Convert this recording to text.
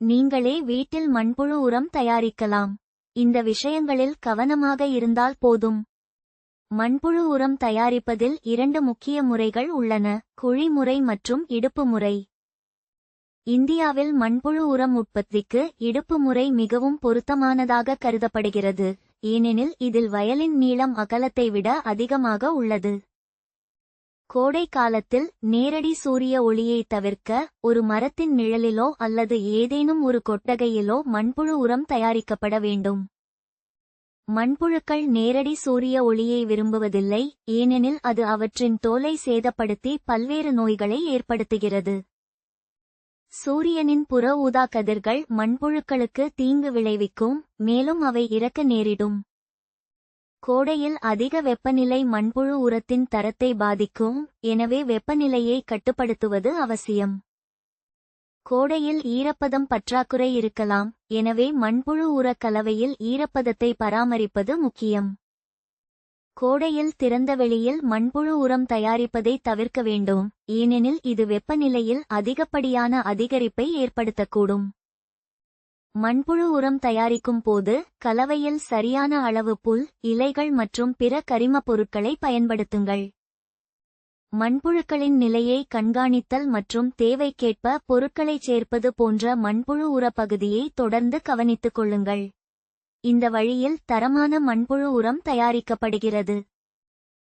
நீங்களே வீட்டில் மண்புழு உரம் தயாரிக்கலாம். இந்த விஷயங்களில் கவனமாக இருந்தால் போதும். மண்புழு உரம் தயாரிப்பதில் இரண்டு முக்கிய முறைகள் உள்ளன. குழிமுறை மற்றும் இடுப்பு முறை. இந்தியாவில் மண்புழு உரம் உற்பத்திக்கு இடுப்பு முறை மிகவும் பொருத்தமானதாக கருதப்படுகிறது. ஏனெனில் இதில் வயலின் நீளம் அகலத்தை விட அதிகமாக உள்ளது. கோடை காலத்தில் நேரடி சூரிய ஒளியை தவிர்க்க ஒரு மரத்தின் நிழலிலோ அல்லது ஏதேனும் ஒரு கொட்டகையிலோ மண்புழு உரம் தயாரிக்கப்பட வேண்டும். மண்புழுக்கள் நேரடி சூரிய ஒளியை விரும்புவதில்லை ஏனெனில் அது அவற்றின் தோலை சேதப்படுத்தி பல்வேறு நோய்களை ஏற்படுத்துகிறது. சூரியனின் புற ஊதா கதிர்கள் மண்புழுக்களுக்கு தீங்கு விளைவிக்கும் மேலும் அவை இறக்க நேரிடும். கோடையில் அதிக வெப்பநிலை மண்புழு உரத்தின் தரத்தை பாதிக்கும் எனவே வெப்பநிலையை கட்டுப்படுத்துவது அவசியம். கோடையில் ஈரப்பதம் பற்றாக்குறை இருக்கலாம் எனவே மண்புழு உர கலவையில் ஈரப்பதத்தை பராமரிப்பது முக்கியம். கோடையில் திறந்த வெளியில் மண்புழு உரம் தயாரிப்பதை தவிர்க்க வேண்டும் ஏனெனில் இது வெப்பநிலையில் அதிகப்படியான அதிகரிப்பை ஏற்படுத்தக்கூடும். மண்புழு உரம் தயாரிக்கும் போது கலவையில் சரியான அளவு புல் இலைகள் மற்றும் பிற கரிமப் பொருட்களை பயன்படுத்துங்கள். மண்புழுக்களின் நிலையை கண்காணித்தல் மற்றும் தேவைக்கேற்ப பொருட்களைச் சேர்ப்பது போன்ற மண்புழு உர பகுதியை தொடர்ந்து கவனித்துக் கொள்ளுங்கள். இந்த வழியில் தரமான மண்புழு உரம் தயாரிக்கப்படுகிறது.